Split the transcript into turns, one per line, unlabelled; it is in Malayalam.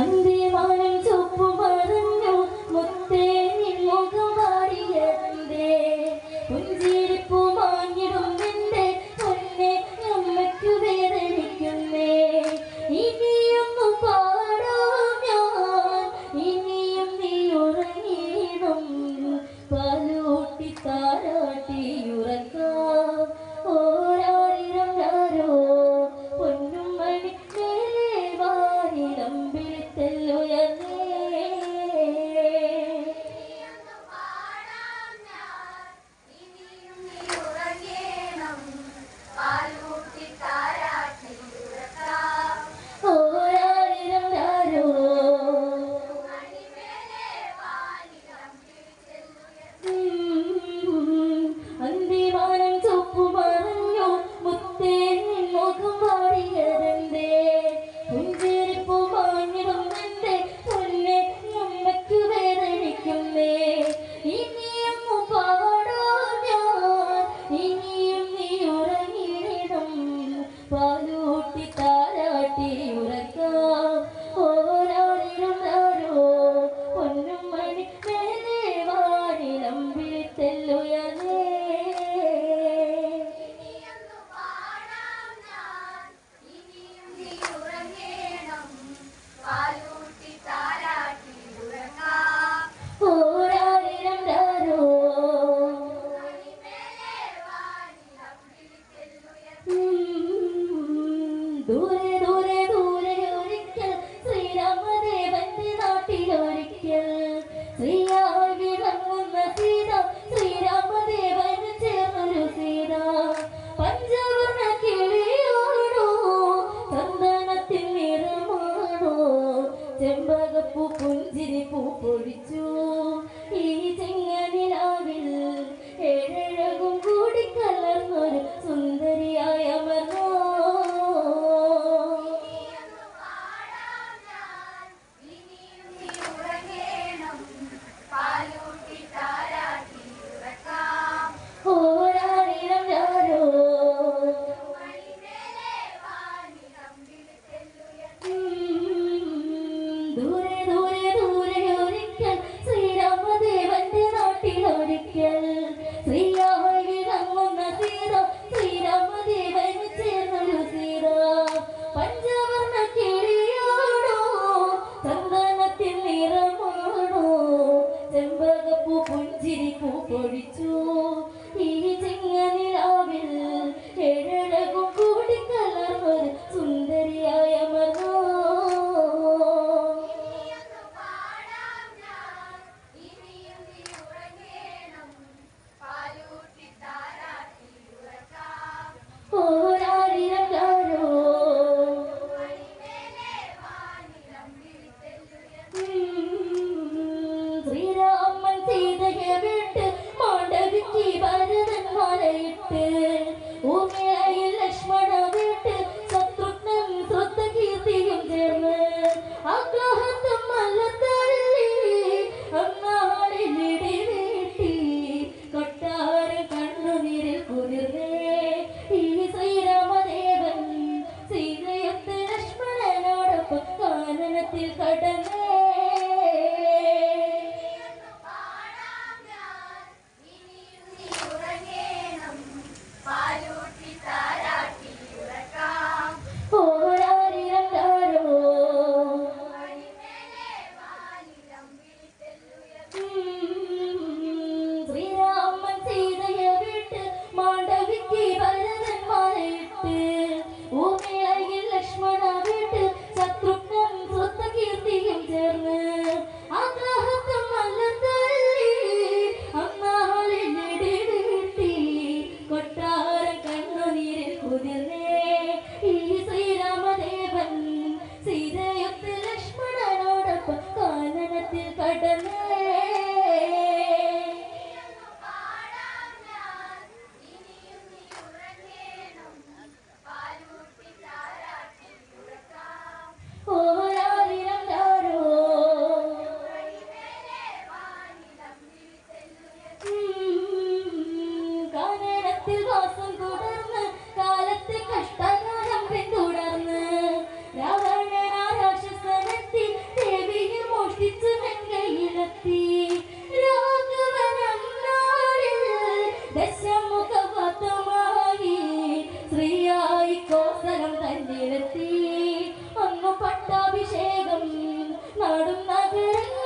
கண்டு through the ಬಂಧುರ Welcome. കാലത്തിൽ വാസം തുടർന്ന് കാലത്തെ കഷ്ടകാലം പിന്തുടർന്ന്. രാവണ രാക്ഷസനെത്തി ദേവിയെ മോഷ്ടിച്ചു വെങ്കയിലെത്തി രാഘവനം നാളിൽ ദശമുഖപഥമായി ശ്രീയായി കോസലം തന്നിലെത്തി. ഒന്നു പട്ടാഭിഷേകം നാടും നഗരങ്ങൾ